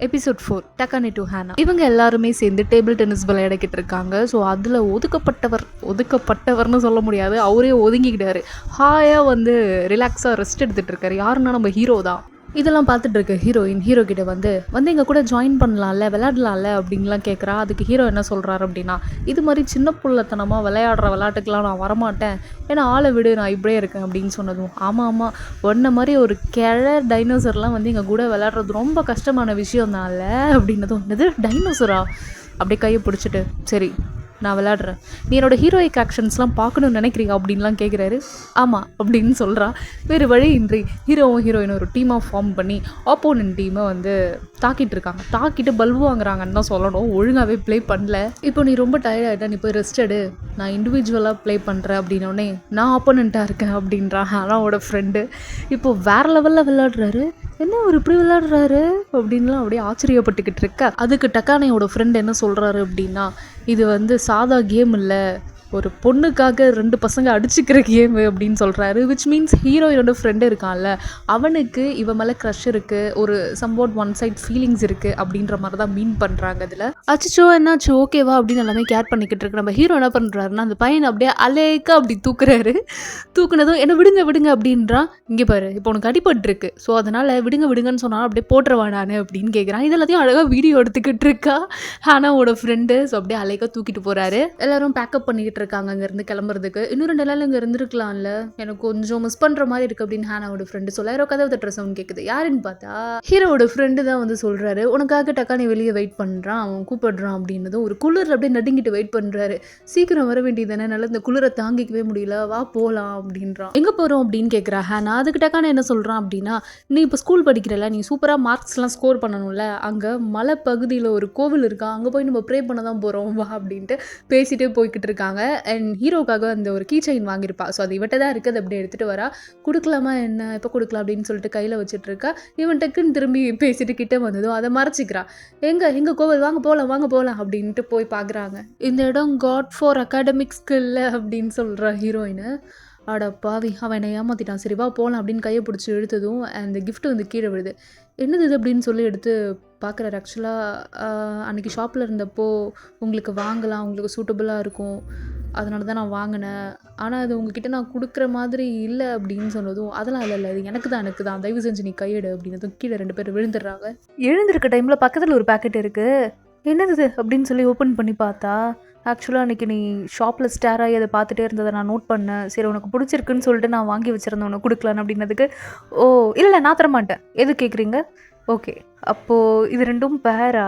Episode four டக்கானி டு ஹேனா இவங்க எல்லாருமே சேர்ந்து டேபிள் டென்னிஸ் விளையாடிக்கிட்டு இருக்காங்க ஸோ அதில் ஒதுக்கப்பட்டவர் ஒதுக்கப்பட்டவர்னு சொல்ல முடியாது. அவரே ஒதுங்கிக்கிட்டாரு. ஹாயாக வந்து ரிலாக்ஸாக ரெஸ்ட் எடுத்துகிட்டு இருக்காரு யாருன்னா நம்ம ஹீரோ தான். இதெல்லாம் பார்த்துட்டு இருக்க ஹீரோயின் ஹீரோ கிட்ட வந்து வந்து எங்கள் கூட ஜாயின் பண்ணலாம்ல விளையாடலாம்ல அப்படின்லாம் கேட்குறா அதுக்கு ஹீரோ என்ன சொல்கிறாரு அப்படின்னா இது மாதிரி சின்ன புள்ளத்தனமாக விளையாடுற விளையாட்டுக்கெலாம் நான் வரமாட்டேன். ஏன்னா ஆளை விடு நான் இப்படியே இருக்கேன் அப்படின்னு சொன்னதும். ஆமாம் ஆமாம் ஒன்றை மாதிரி ஒரு கிழ டைனோசர்லாம் வந்து எங்கள் கூட விளையாடுறது ரொம்ப கஷ்டமான விஷயம் தான்ல அப்படின்னதும் என்னது டைனோசரா அப்படியே கையை பிடிச்சிட்டு சரி நான் விளாடுறேன் நீ என்னோடய ஹீரோயிக் ஆக்ஷன்ஸ்லாம் பார்க்கணும்னு நினைக்கிறீங்க அப்படின்லாம் கேட்குறாரு ஆமாம் அப்படின்னு சொல்கிறா வேறு வழி இன்றி ஹீரோவும் ஹீரோயினும் ஒரு டீமாக ஃபார்ம் பண்ணி ஆப்போனன்ட் டீமை வந்து தாக்கிட்டு இருக்காங்க. தாக்கிட்டு பல்பு வாங்குறாங்கன்னு தான் சொல்லணும். ஒழுங்காகவே ப்ளே பண்ணல. இப்போ நீ ரொம்ப டயர்ட் ஆகிட்டா நீ போய் ரெஸ்ட் எடு. நான் இண்டிவிஜுவலாக ப்ளே பண்ணுறேன் அப்படின்னோடனே நான் ஆப்போனண்ட்டாக இருக்கேன் அப்படின்றான் ஹானாவோட ஃப்ரெண்டு இப்போ வேறு லெவலில் விளாடுறாரு என்ன ஒரு இப்படி விளையாடுறாரு? அப்படின்லாம் அப்படியே ஆச்சரியப்பட்டுக்கிட்டு இருக்க. அதுக்கு டக்கானையோட ஃப்ரெண்ட் என்ன சொல்கிறாரு அப்படின்னா இது வந்து சாதா கேம் இல்லை. ஒரு பொண்ணுக்காக ரெண்டு பசங்க அடிச்சுக்கிற கேமு அப்படின்னு சொல்கிறாரு விச் மீன்ஸ் ஹீரோயினோட ஃப்ரெண்டு இருக்கான்ல அவனுக்கு இவ மேலே க்ரஷ் இருக்குது ஒரு சம்போர்ட் ஒன் சைட் ஃபீலிங்ஸ் இருக்குது அப்படின்ற மாதிரி தான் மீன் பண்ணுறாங்க இதில் அச்சோ என்னாச்சு ஓகேவா அப்படின்னு எல்லாமே கேர் பண்ணிக்கிட்டு இருக்கு. நம்ம ஹீரோ என்ன பண்ணுறாருன்னா அந்த பையனை அப்படியே அலேக்கா அப்படி தூக்குறாரு. தூக்குனதும் என்ன விடுங்க விடுங்க அப்படின்றான் இங்கே பாரு இப்போ உனக்கு அடிபட்டுருக்கு ஸோ அதனால் விடுங்க விடுங்கன்னு சொன்னால் அப்படியே போட்டுருவா நான் அப்படின்னு கேட்குறான் இது எல்லாத்தையும் அழகாக வீடியோ எடுத்துக்கிட்டு இருக்கா ஹானாவோட ஃப்ரெண்டு ஸோ அப்படியே அலேக்கா தூக்கிட்டு போகிறாரு எல்லாரும் பேக்கப் பண்ணிக்கிட்டு இருக்காங்க அங்கேருந்து கிளம்புறதுக்கு. இன்னும் ரெண்டு நாள் இங்கே இருந்திருக்கலாம்ல. எனக்கு கொஞ்சம் மிஸ் பண்ணுற மாதிரி இருக்குது அப்படின்னு ஹானாவோட ஃப்ரெண்டு சொல்ல. யாரோ கதவு தட்டுற சவுண்ட் கேட்குது யாருன்னு பார்த்தா ஹீரோவோட ஃப்ரெண்டு தான் வந்து சொல்கிறாரு உனக்காக டக்கா நீ வெளியே வெயிட் பண்ணுறான் அவன் கூப்பிடுறான் அப்படின்னதும் ஒரு குளிர் அப்படியே நடுங்கிட்டு வெயிட் பண்ணுறாரு சீக்கிரம் வர வேண்டியது என்னால் இந்த குளிரை தாங்கிக்கவே முடியல. வா போகலாம் அப்படின்றான். எங்கே போகிறோம் அப்படின்னு கேட்குறா ஹேனா. அதுக்கு டக்கான என்ன சொல்கிறான் அப்படின்னா நீ இப்போ ஸ்கூல் படிக்கிறல நீ சூப்பராக மார்க்ஸ்லாம் ஸ்கோர் பண்ணணும்ல. அங்கே மலை பகுதியில் ஒரு கோவில் இருக்கா? அங்கே போய் நம்ம ப்ரே பண்ண தான் போகிறோம் வா அப்படின்ட்டு பேசிகிட்டே போய்கிட்டு இருக்காங்க. அண்ட் ஹீரோக்காக அந்த ஒரு கீ செயின் வாங்கியிருப்பா. ஸோ அது இவட்ட தான் இருக்குது. அப்படி அப்படியே எடுத்துகிட்டு வரா. கொடுக்கலாமா என்ன? இப்போ கொடுக்கலாம் அப்படின்னு சொல்லிட்டு கையில் வச்சுட்டு இருக்கா. இவன் டக்குன்னு திரும்பி பேசிட்டு கிட்ட வந்ததும் அதை மறைச்சிக்கிறா. எங்கே? எங்கள் கோவில்? வாங்க போகலாம் வாங்க போகலாம் அப்படின்ட்டு போய் பார்க்குறாங்க இந்த இடம் காட் ஃபார் அகாடமிக் ஸ்கில் அப்படின்னு சொல்கிற ஹீரோயினு அட பாவி அவன் என்னை ஏமாத்திட்டான். சரிவா போகலாம் அப்படின்னு கையை பிடிச்சி எடுத்ததும் அந்த கிஃப்ட் வந்து கீழே விழுது. என்னது இது அப்படின்னு சொல்லி எடுத்து பார்க்குறாரு. ஆக்சுவலாக அன்றைக்கி ஷாப்பில் இருந்தப்போ உங்களுக்கு வாங்கலாம் உங்களுக்கு சூட்டபுளாக இருக்கும். அதனால தான் நான் வாங்கினேன். ஆனால் அது உங்ககிட்ட நான் கொடுக்குற மாதிரி இல்லை அப்படின்னு சொன்னதும் அதெல்லாம் இல்லை இல்லை. இது எனக்கு தான் எனக்கு தான். தயவு செஞ்சு நீ கையெடு அப்படின்னதும் கீழே ரெண்டு பேரும் விழுந்துடுறாங்க. எழுந்திருக்க டைமில் பக்கத்தில் ஒரு பேக்கெட் இருக்குது என்னது அப்படின்னு சொல்லி ஓப்பன் பண்ணி பார்த்தா ஆக்சுவலாக அன்றைக்கி நீ ஷாப்பில் ஸ்டேர் ஆகி அதை பார்த்துட்டே இருந்ததை நான் நோட் பண்ணேன். சரி உனக்கு பிடிச்சிருக்குன்னு சொல்லிட்டு நான் வாங்கி வச்சுருந்தேன் உனக்கு கொடுக்கலான்னு அப்படின்னதுக்கு ஓ இல்லை நான் தரமாட்டேன். எது கேட்குறீங்க ஓகே அப்போது இது ரெண்டும் பேரா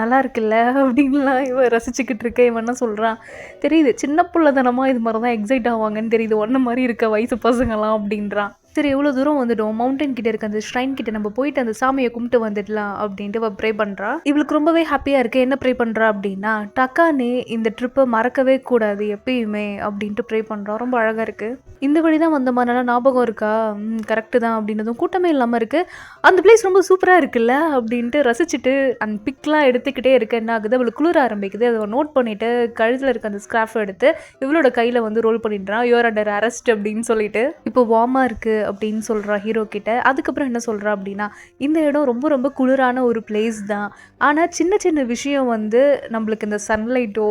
நல்லா இருக்குல்ல? அப்படின்லாம் இவன் ரசிச்சுக்கிட்டு இருக்க இவன் என்ன சொல்கிறான் தெரியுது சின்ன பிள்ளைத்தனமாக இது மாதிரி தான் எக்ஸைட் ஆவாங்கன்னு தெரியுது. ஒன்றை மாதிரி இருக்க வயசு பசங்களாம் அப்படின்றான் சரி எவ்வளோ தூரம் வந்துடும் மவுண்டன் கிட்ட இருக்க அந்த ஷ்ரைன் கிட்ட நம்ம போயிட்டு அந்த சாமியை கும்பிட்டு வந்துடலாம் அப்படின்ட்டு அவள் ப்ரே பண்ணுறா இவளுக்கு ரொம்பவே ஹாப்பியாக இருக்கு. என்ன ப்ரே பண்ணுறா அப்படின்னா டக்கானே இந்த ட்ரிப்பை மறக்கவே கூடாது எப்பயுமே அப்படின்ட்டு ப்ரே பண்ணுறா ரொம்ப அழகாக இருக்குது இந்த வழி தான் வந்த மாதிரி நல்லா ஞாபகம் இருக்கா? கரெக்டு தான் அப்படின்னதும் கூட்டமே இல்லாமல் இருக்குது அந்த பிளேஸ் ரொம்ப சூப்பராக இருக்குல்ல? அப்படின்ட்டு ரசிச்சுட்டு அந்த பிக்லாம் எடுத்துக்கிட்டே இருக்க என்ன ஆகுது? அவளுக்கு குளிர ஆரம்பிக்குது. அதை நோட் பண்ணிவிட்டு கழுத்தில் இருக்க அந்த ஸ்க்ராஃப் எடுத்து இவளோட கையில் வந்து ரோல் பண்ணிடுறான் யுவர் அண்டர் அரெஸ்ட் அப்படின்னு சொல்லிட்டு. இப்போ வார்மாக இருக்குது அப்படின்னு சொல்கிறா ஹீரோ கிட்ட. அதுக்கப்புறம் என்ன சொல்கிறா அப்படின்னா இந்த இடம் ரொம்ப ரொம்ப குளிரான ஒரு பிளேஸ் தான். ஆனால் சின்ன சின்ன விஷயம் வந்து நம்மளுக்கு இந்த சன்லைட்டோ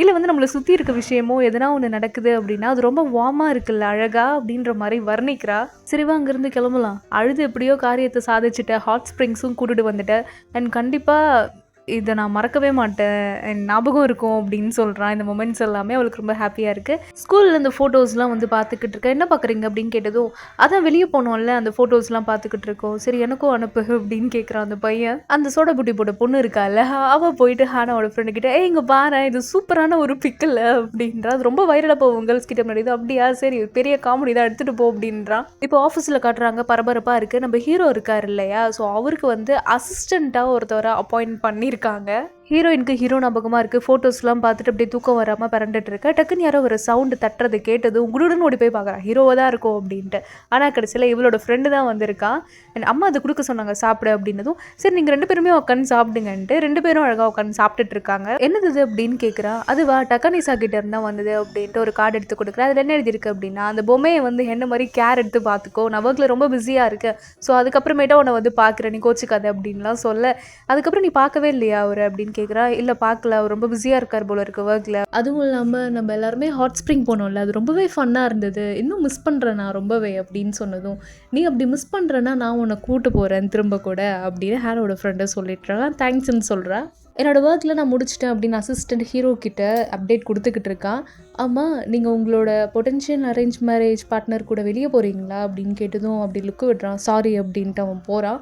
இல்லை வந்து நம்மளை சுற்றி இருக்க விஷயமோ எதனா ஒன்று நடக்குது அப்படின்னா அது ரொம்ப வார்மாக இருக்குல்ல அழகா அப்படின்ற மாதிரி வர்ணிக்கிறா. சரிவா அங்கேருந்து கிளம்பலாம். அழுது எப்படியோ காரியத்தை சாதிச்சுட்ட ஹாட் ஸ்ப்ரிங்ஸும் கூட்டுட்டு வந்துட்டேன் அண்ட் கண்டிப்பாக இதை நான் மறக்கவே மாட்டேன். என் ஞாபகம் இருக்கும் அப்படின்னு சொல்கிறான் இந்த மொமெண்ட்ஸ் எல்லாமே அவளுக்கு ரொம்ப ஹாப்பியாக இருக்குது ஸ்கூலில் இந்த ஃபோட்டோஸ்லாம் வந்து பார்த்துக்கிட்டு இருக்கேன். என்ன பார்க்குறீங்க அப்படின்னு கேட்டதும் அதான் வெளியே போனோம்ல அந்த ஃபோட்டோஸ்லாம் பார்த்துக்கிட்டு இருக்கோம். சரி எனக்கும் அனுப்பு அப்படின்னு கேட்குறான் அந்த பையன். அந்த சோடா புட்டி போட்ட பொண்ணு இருக்கால அவள் போயிட்டு ஹானாவோட ஃப்ரெண்டு கிட்ட ஏ இங்கே பாரு இது சூப்பரான ஒரு பிக்கில் அப்படின்றா. அது ரொம்ப வைரலாக போகும் கேர்ள்ஸ் கிட்ட முன்னாடி. அப்படியா? சரி பெரிய காமெடி தான் எடுத்துகிட்டு போ அப்படின்றான் இப்போ ஆஃபீஸில் காட்டுறாங்க பரபரப்பாக இருக்குது நம்ம ஹீரோ இருக்கார் இல்லையா? ஸோ அவருக்கு வந்து அசிஸ்டண்ட்டாக ஒருத்தவரை அப்பாயிண்ட் இருக்காங்க. ஹீரோயினுக்கு ஹீரோ ஞாபகமாக இருக்குது ஃபோட்டோஸ்லாம் பார்த்துட்டு அப்படியே தூக்கம் வராமல் பரண்டுட்டு இருக்க. டக்குன்னு யாரோ ஒரு சவுண்டு தட்டுறது கேட்டது உங்களுடன் ஓடி போய் பார்க்குறா. ஹீரோவாக தான் இருக்கும் அப்படின்ட்டு. ஆனால் கடைசியில் இவளோட ஃப்ரெண்டு தான் வந்திருக்கான் என் அம்மா அதை கொடுக்க சொன்னாங்க சாப்பிடு அப்படின்னதும் சரி நீங்கள் ரெண்டு பேருமே உட்காந்து சாப்பிடுங்கன்ட்டு ரெண்டு பேரும் அழகாக உட்காந்து சாப்பிட்டுட்டு இருக்காங்க. என்னது இது? அப்படின்னு கேட்குறா அதுவா டக்கானிசா கிட்ட இருந்தால் வந்தது அப்படின்ட்டு ஒரு கார்டு எடுத்து கொடுக்குறேன் அதில் என்ன எழுதியிருக்கு? அப்படின்னா அந்த பொம்மையை வந்து என்ன மாதிரி கேர் எடுத்து பார்த்துக்கோ. நான் ஒர்க்கில் ரொம்ப பிஸியாக இருக்கேன். ஸோ அதுக்கப்புறமேட்டா உன்னை வந்து பார்க்குறேன். நீ கோச்சிக்காத அப்படின்லாம் சொல்ல. அதுக்கப்புறம் நீ பார்க்கவே இல்லையா அவர்? அப்படின்னு கேட்குறா இல்லை பார்க்கல அவர் ரொம்ப பிஸியாக இருக்கார் போல இருக்க ஒர்க்கில் அதுவும் இல்லாமல் நம்ம எல்லாருமே ஹாட் ஸ்ப்ரிங் போனோம்ல அது ரொம்பவே ஃபன்னாக இருந்தது. இன்னும் மிஸ் பண்ணுறேன் நான் ரொம்பவே அப்படின்னு சொன்னதும் நீ அப்படி மிஸ் பண்ணுறேன்னா நான் உன்னை கூட்டு போகிறேன் திரும்ப கூட அப்படின்னு ஹேரோட ஃப்ரெண்டை சொல்லிட்டுறான் தேங்க்ஸ்ன்னு சொல்கிறா என்னோடய ஒர்க்கில் நான் முடிச்சிட்டேன் அப்படின்னு அசிஸ்டன்ட் ஹீரோ கிட்ட அப்டேட் கொடுத்துக்கிட்டு இருக்கான் ஆமாம் நீங்கள் உங்களோட பொட்டென்ஷியல் அரேஞ்ச் மேரேஜ் பார்ட்னர் கூட வெளியே போகிறீங்களா அப்படின்னு கேட்டதும் அப்படி லுக்கு விடுறான். சாரி அப்படின்ட்டு அவன் போகிறான்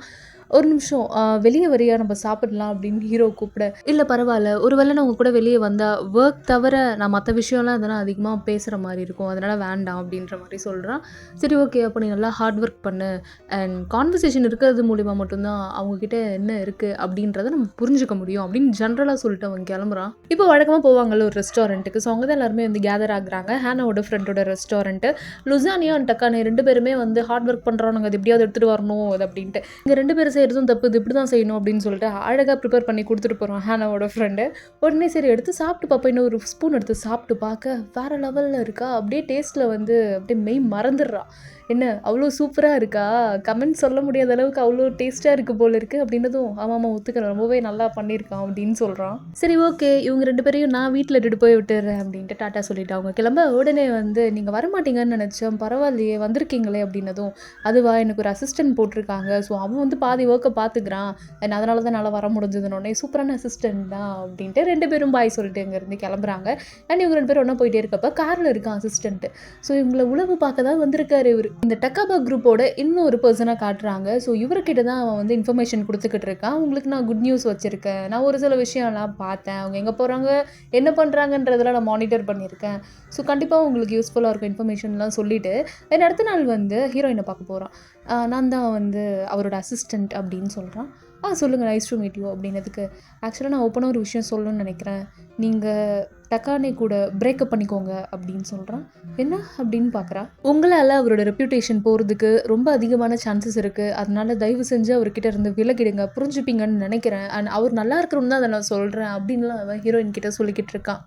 ஒரு நிமிஷம் வெளியே வரியா? நம்ம சாப்பிடலாம் அப்படின்னு ஹீரோ கூப்பிட இல்லை பரவாயில்ல. ஒருவேளை நான் உங்க கூட வெளியே வந்தால் ஒர்க் தவிர நான் மற்ற விஷயம்லாம் அதெல்லாம் அதிகமாக பேசுகிற மாதிரி இருக்கும். அதனால் வேண்டாம் அப்படின்ற மாதிரி சொல்கிறான் சரி ஓகே அப்போ நீ நல்லா ஹார்ட் ஒர்க் பண்ணு. அண்ட் கான்வர்சேஷன் இருக்கிறது மூலிமா மட்டும்தான் அவங்கக்கிட்ட என்ன இருக்குது அப்படின்றத நம்ம புரிஞ்சுக்க முடியும் அப்படின்னு ஜென்ரலாக சொல்லிட்டு அவன் கிளம்புறான். இப்போ வழக்கமாக போவாங்கல்ல ஒரு ரெஸ்டாரண்ட்டுக்கு ஸோ அவங்க தான் எல்லாருமே வந்து கேதர் ஆகுறாங்க. ஹேனாவோட ஃப்ரெண்டோட ரெஸ்டாரண்ட்டு லுசானியா அண்ட் டக்கானே ரெண்டு பேருமே வந்து ஹார்ட் ஒர்க் பண்ணுறோம் நாங்கள் அது எப்படியாவது எடுத்துகிட்டு வரணும் அது அப்படின்ட்டு. இங்கே ரெண்டு பேரும் செய்கிறதும் தப்பு இது இப்படி தான் செய்யணும் அப்படின்னு சொல்லிட்டு அழகாக ப்ரிப்பேர் பண்ணி கொடுத்துட்டு போகிறோம் ஹேனாவோட ஃப்ரெண்டு உடனே சரி எடுத்து சாப்பிட்டு பார்ப்போம் இன்னும் ஒரு ஸ்பூன் எடுத்து சாப்பிட்டு பார்க்க வேறு லெவலில் இருக்கா? அப்படியே டேஸ்ட்டில் வந்து அப்படியே மெய் மறந்துடுறா. என்ன அவ்வளோ சூப்பராக இருக்கா? கமெண்ட் சொல்ல முடியாத அளவுக்கு அவ்வளோ டேஸ்ட்டாக இருக்குது போல இருக்குது அப்படின்னதும் ஆமாம் ஆமாம் ஒத்துக்கிறேன் ரொம்பவே நல்லா பண்ணியிருக்கான் அப்படின்னு சொல்கிறான் சரி ஓகே. இவங்க ரெண்டு பேரையும் நான் வீட்டில் இட்டுட்டு போய் விட்டுறேன் அப்படின்ட்டு டாட்டா சொல்லிட்டு அவங்க கிளம்ப. உடனே வந்து நீங்கள் வரமாட்டீங்கன்னு நினச்சோம் பரவாயில்லையே வந்திருக்கீங்களே அப்படின்னதும் அதுவா எனக்கு ஒரு அசிஸ்டன்ட் போட்டிருக்காங்க. ஸோ அவன் வந்து பாதி ஒர்க்கை பார்த்துக்கிறான் அண்ட் அதனால தான் என்னால் வர முடிஞ்சதுன்னொடனே சூப்பரான அசிஸ்டன்ட் தான் அப்படின்ட்டு ரெண்டு பேரும் பாய் சொல்லிட்டு இங்கேருந்து கிளம்புறாங்க. அண்ட் இவங்க ரெண்டு பேரும் ஒன்றா போயிட்டே இருக்கப்ப காரில் இருக்கான் அசிஸ்டன்ட்டு ஸோ இவங்களை உழவு பார்க்க தான் வந்திருக்காரு இவர். இந்த டக்காபா குரூப்போட இன்னொரு பர்சனாக காட்டுறாங்க. ஸோ இவர்கிட்ட தான் அவன் வந்து இன்ஃபர்மேஷன் கொடுத்துக்கிட்டு இருக்கான். உங்களுக்கு நான் குட் நியூஸ் வச்சுருக்கேன். நான் ஒரு சில விஷயம்லாம் பார்த்தேன். அவங்க எங்கே போகிறாங்க என்ன பண்ணுறாங்கன்றதெல்லாம் நான் மானிட்டர் பண்ணியிருக்கேன். ஸோ கண்டிப்பாக உங்களுக்கு யூஸ்ஃபுல்லாக இருக்கும் இன்ஃபர்மேஷன்லாம் சொல்லிவிட்டு என் அடுத்த நாள் வந்து ஹீரோயினை பார்க்க போகிறான் நான் தான் வந்து அவரோட அசிஸ்டண்ட் அப்படின்னு சொல்கிறான் ஆ சொல்லுங்கள் நைஸ் டு மீட் யூ அப்படின்னதுக்கு. ஆக்சுவலாக நான் ஓப்பனாக ஒரு விஷயம் சொல்லணும்னு நினைக்கிறேன். நீங்கள் டக்கானே கூட பிரேக்கப் பண்ணிக்கோங்க அப்படின்னு சொல்கிறான் என்ன அப்படின்னு பார்க்குறா உங்களால் அவரோட ரெப்யூட்டேஷன் போகிறதுக்கு ரொம்ப அதிகமான சான்சஸ் இருக்குது அதனால தயவு செஞ்சு அவர்கிட்ட இருந்து விலகிடுங்க புரிஞ்சுப்பீங்கன்னு நினைக்கிறேன். அண்ட் அவர் நல்லா இருக்கணும்னு தான் அதை நான் சொல்கிறேன் அப்படின்லாம் அவன் ஹீரோயின் கிட்ட சொல்லிக்கிட்டு இருக்கான்.